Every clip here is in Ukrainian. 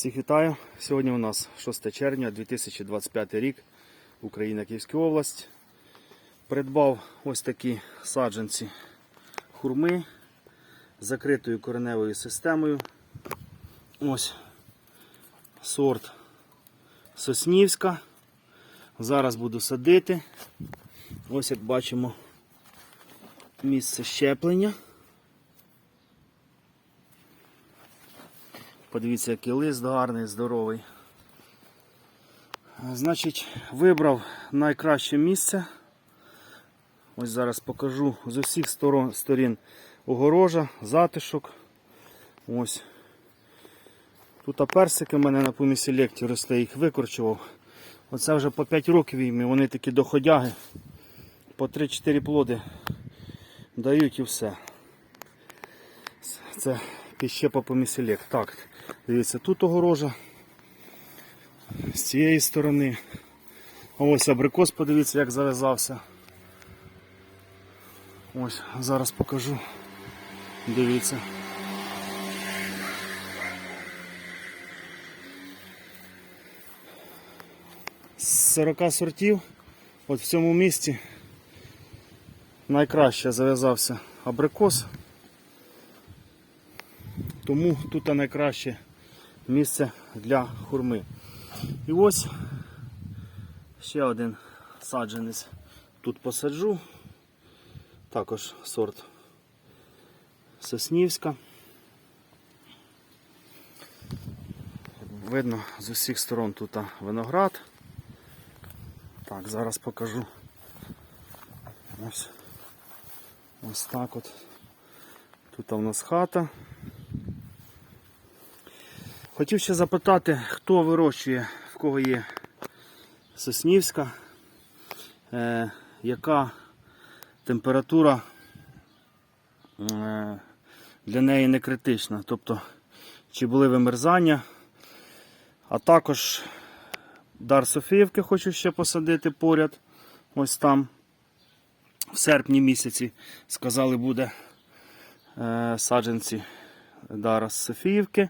Всіх вітаю! Сьогодні у нас 6 червня 2025 рік, Україна, Київська область. Придбав ось такі саджанці хурми з закритою кореневою системою. Ось сорт Соснівська. Зараз буду садити. Ось як бачимо місце щеплення. Подивіться, який лист гарний, здоровий. Значить, вибрав найкраще місце. Ось зараз покажу з усіх сторон, сторін огорожа, затишок. Ось. Тут персики в мене на поміселекті росте, їх викорчував. Оце вже по 5 років їм, вони такі доходяги. По 3-4 плоди дають і все. Це піщепа поміселек. Так, дивіться, тут огорожа. З цієї сторони. Ось абрикос, подивіться, як зав'язався. Ось, зараз покажу. Дивіться. З 40 сортів, от в цьому місці найкраще зав'язався абрикос. Тому тут найкраще місце для хурми. І ось ще один саджанець тут посаджу. Також сорт Соснівська. Видно з усіх сторон тут виноград. Так, зараз покажу. Ось, ось так от. Тут у нас хата. Хотів ще запитати, хто вирощує, в кого є Соснівська, е, яка температура е, для неї не критична. Тобто, чи були вимерзання, а також дар Софіївки хочу ще посадити поряд. Ось там. В серпні місяці сказали, буде е, саджанці дара з Софіївки.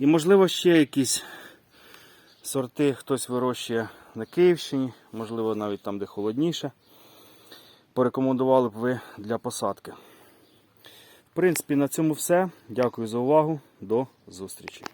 І, можливо, ще якісь сорти хтось вирощує на Київщині, можливо, навіть там, де холодніше. Порекомендували б ви для посадки. В принципі, на цьому все. Дякую за увагу. До зустрічі.